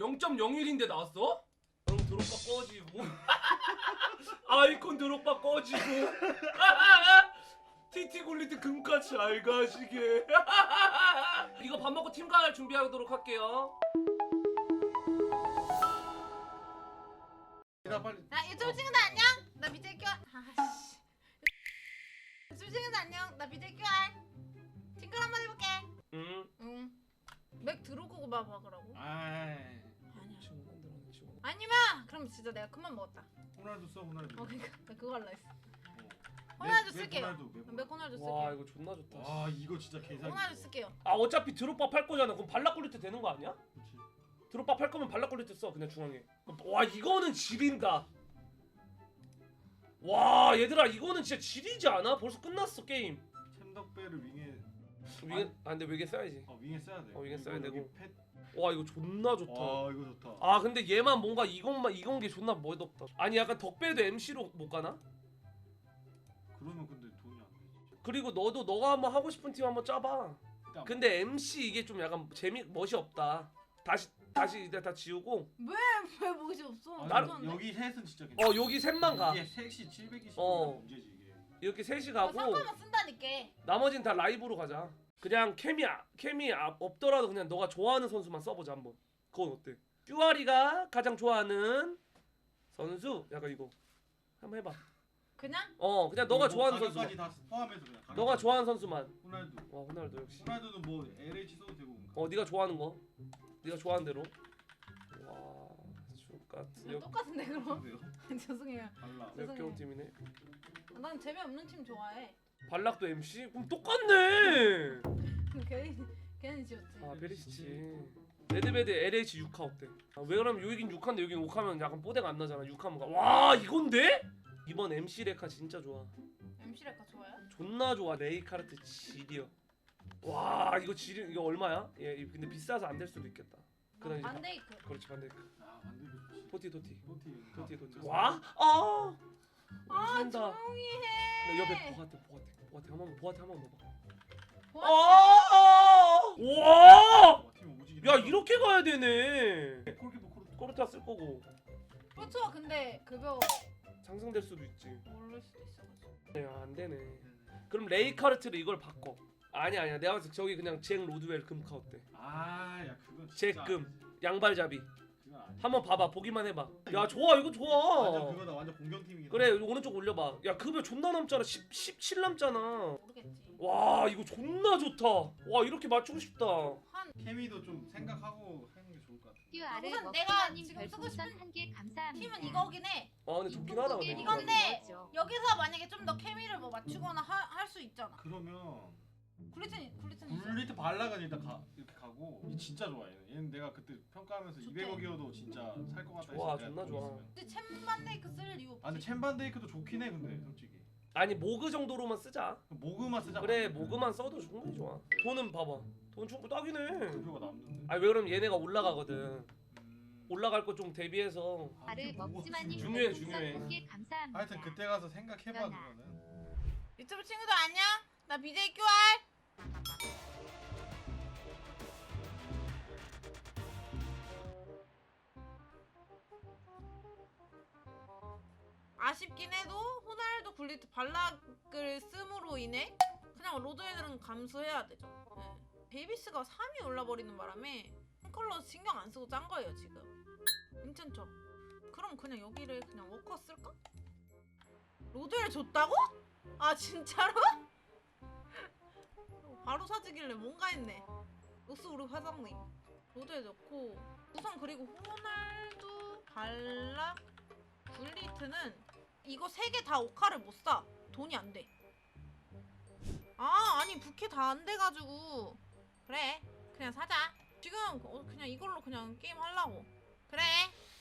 0.01인데 나왔어? 응 드롭바 꺼지고 아이콘 드롭바 꺼지고 TT 굴리트 금가 잘 가시게 이거 밥 먹고 팀갈 준비하도록 할게요 나 빨리 나 유튜브 친구들 안녕. 나 BJ 교. 아씨. 유튜브 친구들 안녕. 나 BJ 교. 팅글 한번 해볼게. 응 응. 맥 들어오고 봐 박으라고. 아 아니면 그럼 진짜 내가 큰맘 먹었다. 호날두 써 호날두 어 그러니까 나 그거 할라 했어. 어. 호날두 맥- 쓸게요. 맥 호날두, 와 쓸게요. 이거 존나 좋다 와 이거 진짜 개사기 호날두 쓸게요. 아 어차피 드롭바 팔 거잖아 그럼 발락 굴리트 되는 거 아니야? 그치 드롭바 팔 거면 발락 굴리트 써 그냥 중앙에 와 이거는 지린다 와 얘들아 이거는 진짜 지리지 않아? 벌써 끝났어 게임 챔덕배를 윙에 위에 아 근데 위에 써야지 어 윙에 써야 돼 어, 윙에 써야 되고. 팻 와 이거 존나 좋다. 와 이거 좋다. 아 근데 얘만 뭔가 이건만 이건 게 존나 멋없다. 아니 약간 덕배도 MC로 못 가나? 그러면 근데 돈이 안 되지. 그리고 너도 너가 한번 하고 싶은 팀 한번 짜봐. 일단 근데 MC 이게 좀 약간 재미 멋이 없다. 다시 다시 이제 다 지우고. 왜 멋이 없어? 아, 나는- 여기 셋은 진짜 어 여기 셋만 가. 이게 셋이 720이 어. 문제지 이게. 이렇게 셋이 나 가고 상관없 쓴다니까. 나머지는 다 라이브로 가자. 그냥 아- 캠이 아- 없더라도 그냥 너가 좋아하는 선수만 써보자 한번. 그건 어때? 쭈아리가 가장 좋아하는 선수 약간 이거 한번 해봐. 그냥 어 그냥 너가 뭐 좋아하는 가격까지 선수만. 다 포함해서 그냥 가격까지. 너가 좋아하는 선수만. 호날두 와 호날두 역시. 호날두는 뭐 LH 써도 되고 어 네가 좋아하는 거. 네가 좋아하는 대로. 와 똑같은데 그럼? 왜요? 죄송해요. 달라 네. 역겨운 팀이네. 난 재미없는 팀 좋아해. 발락도 MC? 그럼 똑같네. 아 베리시치. 레드베드 LH 6화 어때? 아, 왜 그러면 여긴 6화인데 여긴 5화면 약간 뽀대가 안 나잖아 6화면 와 이건데? 이번 MC 레카 진짜 좋아 MC 래카 좋아요? 존나 좋아 레이카르트 지리어 와 이거 지리 이거 얼마야? 예 이- 근데 비싸서 안 될 수도 있겠다 그다음 이제 반데이크. 그렇지 반대 아 반대로 좋지 토티 토티 토티 토티 토티 아, 와? 아! 아 산다 조용히 나 해. 옆에 보아테 보아테 보아테 한번 보아테 한번 넣어봐 보아- 아! 와! 와, 팀 오지게 야. 이렇게 가야 되네 골키퍼 코르 꼬르타 쓸 거고 그렇죠. 근데 급여 상승될 수도 있지 모를 수도 있어가지고. 야, 안 되네. 그럼 레이카르트를 이걸 바꿔. 아니 아니야. 내가 봤을 때 저기 그냥 잭 로드웰 금카 어때? 아야 그건 잭 진짜 금 양발잡이. 그건 아니야 한번 봐봐. 보기만 해봐. 야 좋아 이거 완전 좋아. 그거다 완전 공격팀이긴 그래 오른쪽 올려봐. 야 급여 존나 남잖아. 10, 17 남잖아. 모르겠지. 와 이거 존나 좋다. 와 이렇게 맞추고 싶다. 한 케미도 좀 생각하고 하는 게 좋을 것 같아 듀아를 우선 내가 지금 쓰고 별풍선 싶은 한개 감사합니다. 팀은 이거긴 해. 아 근데 좋긴 하다 근데. 이거. 이건데? 여기서 만약에 좀 더 케미를 뭐 맞추거나 할 수 있잖아. 그러면 굴리튼 굴리튼 있어. 굴리트 발락은 일단 가, 이렇게 가고 이 진짜 좋아 얘는 얘는 내가 그때 평가하면서 좋대. 200억이어도 진짜 살 것 같다 좋아, 했을 때 존나 돈 좋아. 있으면. 근데 챔반데이크 쓸 이유 없지. 아 근데 챔반데이크도 좋긴 해 근데 솔직히 아니 모그 정도로만 쓰자. 모그만 쓰자 그래 모그만 써도 충분히 좋아. 돈은 봐봐. 돈 충분히 딱이네. 급여가 남는데 아니 왜 그러면 얘네가 올라가거든. 음. 올라갈 거 좀 대비해서 아, 이게 를 뭐가 먹지마님 중요해, 중요해. 감사합니다. 하여튼 그때 가서 생각해봐. 그거는 유튜브 친구들 안녕. 나 BJ QR. 아쉽긴 해도 호날두 굴리트 발락을 씀으로 인해 그냥 로드 애들은 감수해야 되죠. 네. 데이비스가 3위 올라버리는 바람에 컬러 신경 안 쓰고 짠 거예요 지금. 괜찮죠? 그럼 그냥 여기를 그냥 워커 쓸까? 로드를 줬다고? 아 진짜로? 바로 사주길래 뭔가 했네. 로스 우리 회장님. 로드에 넣고 우선 그리고 호날두 발락 굴리트는 이거 세 개 다 오카를 못 사. 돈이 안 돼. 아 아니 부캐 다 안 돼가지고 그래 그냥 사자. 지금 어, 그냥 이걸로 그냥 게임 하려고. 그래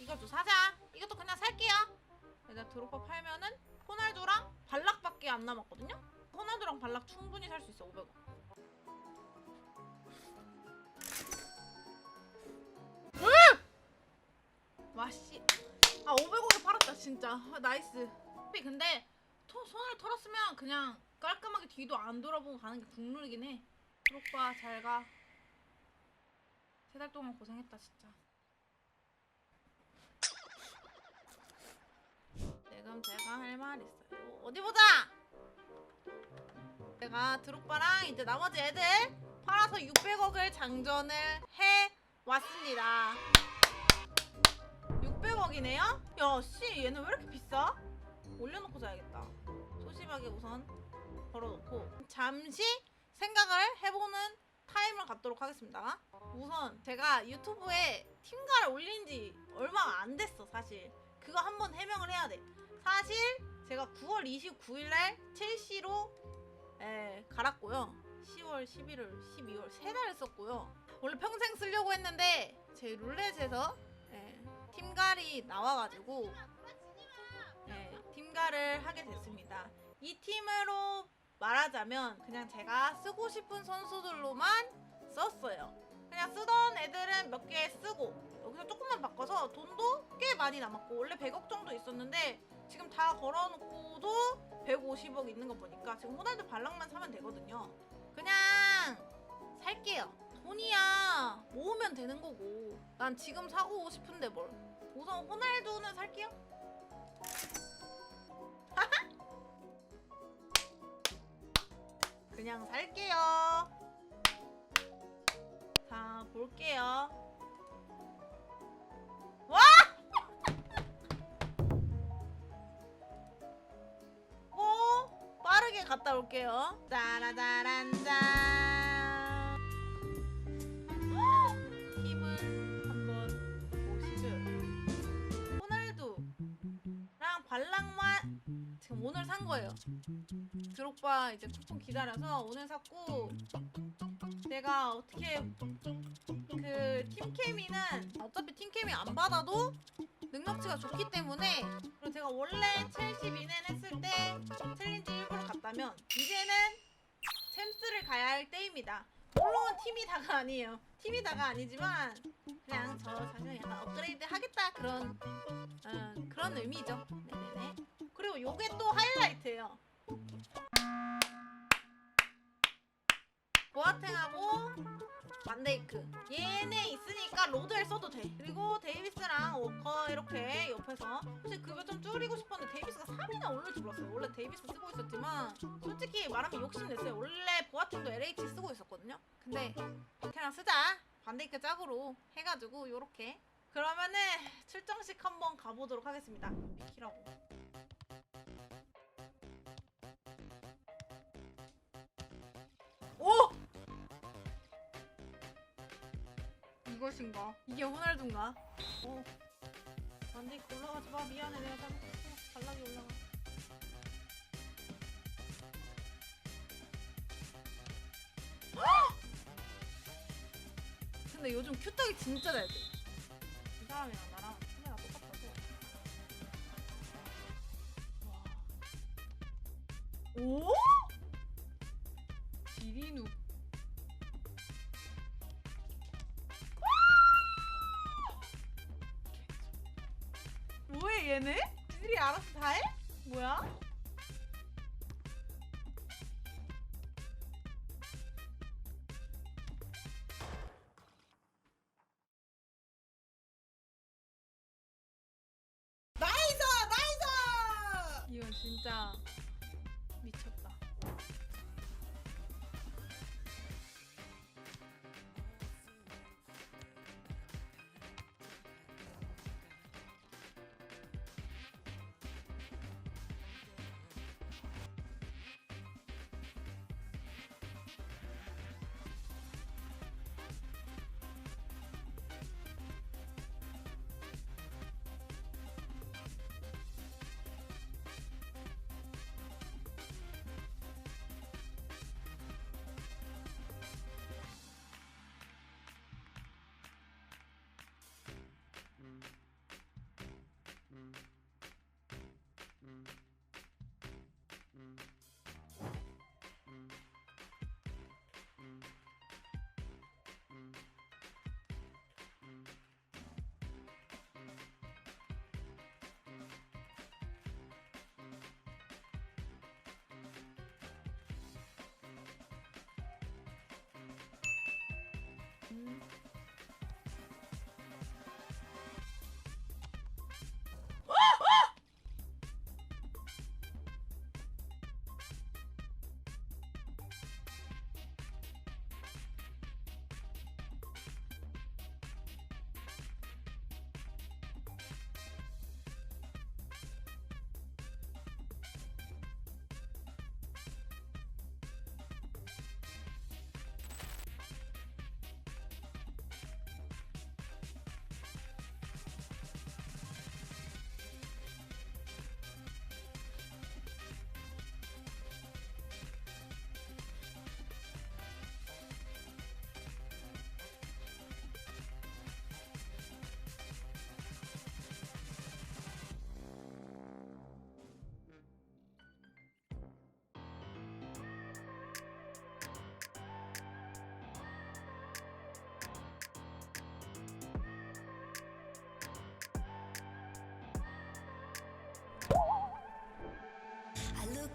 좀 사자. 이것도 그냥 살게요. 내가 드롭바 팔면은 호날두랑 발락밖에 안 남았거든요. 호날두랑 발락 충분히 살 수 있어 500원. 와씨. 아 500원에 나 진짜. 아, 나이스. 근데 토, 손을 털었으면 그냥 깔끔하게 뒤도 안 돌아보고 가는 게 국룰이긴 해. 초록바 잘가. 세 달 동안 고생했다 진짜. 지금 제가 할 말 있어요. 어디 보자! 내가 드록바랑 이제 나머지 애들 팔아서 600억을 장전을 해왔습니다. 600억이네요? 야, 씨, 얘는 왜 이렇게 비싸? 올려놓고 자야겠다. 소심하게 우선 걸어놓고 잠시 생각을 해보는 타임을 갖도록 하겠습니다. 우선 제가 유튜브에 팀가를 올린 지 얼마 안 됐어, 사실. 그거 한번 해명을 해야 돼. 사실 제가 9월 29일날 첼시로 에, 갈았고요. 10월, 11월, 12월 세달 썼고요. 원래 평생 쓰려고 했는데 제 룰렛에서 예, 팀갈이 나와가지고 예, 팀갈을 하게 됐습니다. 이 팀으로 말하자면 그냥 제가 쓰고 싶은 선수들로만 썼어요. 그냥 쓰던 애들은 몇 개 쓰고 여기서 조금만 바꿔서 돈도 꽤 많이 남았고 원래 100억 정도 있었는데 지금 다 걸어놓고도 150억 있는 거 보니까 지금 호날두 발랑만 사면 되거든요. 그냥 살게요. 돈이야 모으면 되는 거고 난 지금 사고 싶은데 뭘 우선 호날두는 살게요. 그냥 살게요. 자 볼게요. 와! 뭐 빠르게 갔다 올게요. 짜라짜란짠. 거예요. 드록바 이제 쿠폰 기다려서 오늘 샀고 내가 어떻게 그 팀케미는 어차피 팀케미 안 받아도 능력치가 좋기 때문에 그리고 제가 원래 첼시 미넨 했을 때 챌린지 일부러 갔다면 이제는 챔스를 가야 할 때입니다. 물론 팀이 다가 아니에요. 팀이 다가 아니지만 그냥 저 자신을 약간 업그레이드 하겠다 그런 어, 그런 의미죠. 네네네. 그리고 요게 또 하이라이트예요. 보아탱하고 만데이크. 얘네 있으니까 로드엘 써도 돼. 그리고 데이비스랑 워커 이렇게 옆에서. 사실 그거 좀 줄이고 싶었는데 데이비스가 3이나 오를지 몰랐어요. 원래 데이비스 쓰고 있었지만 솔직히 말하면 욕심냈어요. 원래 보아탱도 LH 쓰고 있었거든요. 근데 그냥 쓰자. 반데이크 짝으로 해가지고 요렇게. 그러면은 출정식 한번 가보도록 하겠습니다. 비키라고 이것인가? 이게 호날두인가? 어. 안돼 올라가지 마 미안해 내가 잘못했어 발락이 올라가. 헉! 근데 요즘 큐떡이 진짜 잘 돼. 이 사람이랑 나랑 카메라 똑같아서. 와. 오? 얘네? 지들이 알아서 다 해? 뭐야? 나이스! 나이스! 이건 진짜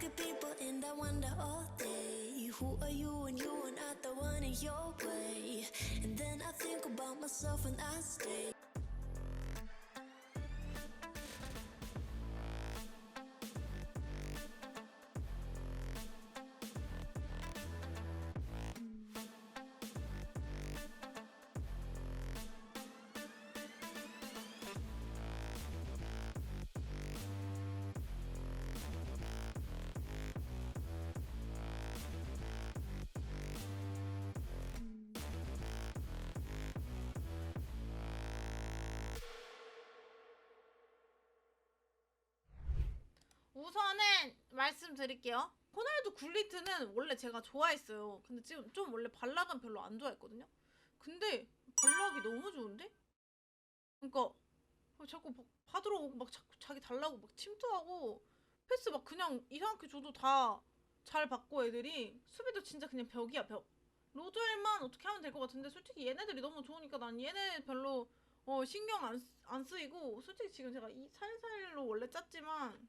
People and I wonder all day, who are you and you are not the one in your way? And then I think about myself and I stay. 말씀드릴게요. 호날두 굴리트는 원래 제가 좋아했어요. 근데 지금 좀 원래 발락은 별로 안 좋아했거든요. 근데 발락이 너무 좋은데? 그러니까 막 자꾸 막 받으러 막 자꾸 자기 달라고 막 침투하고 패스 막 그냥 이상하게 줘도 다 잘 받고 애들이 수비도 진짜 그냥 벽이야 벽. 로드웰만 어떻게 하면 될 것 같은데 솔직히 얘네들이 너무 좋으니까 난 얘네 별로 어 신경 안, 쓰- 안 쓰이고 솔직히 지금 제가 이 살살로 원래 짰지만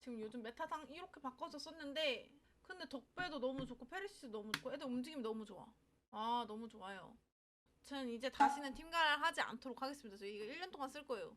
지금 요즘 메타상 이렇게 바꿔줬었는데 근데 덕배도 너무 좋고 페리시도 너무 좋고 애들 움직임 너무 좋아. 아 너무 좋아요. 전 이제 다시는 팀가를 하지 않도록 하겠습니다. 저 이거 1년 동안 쓸 거예요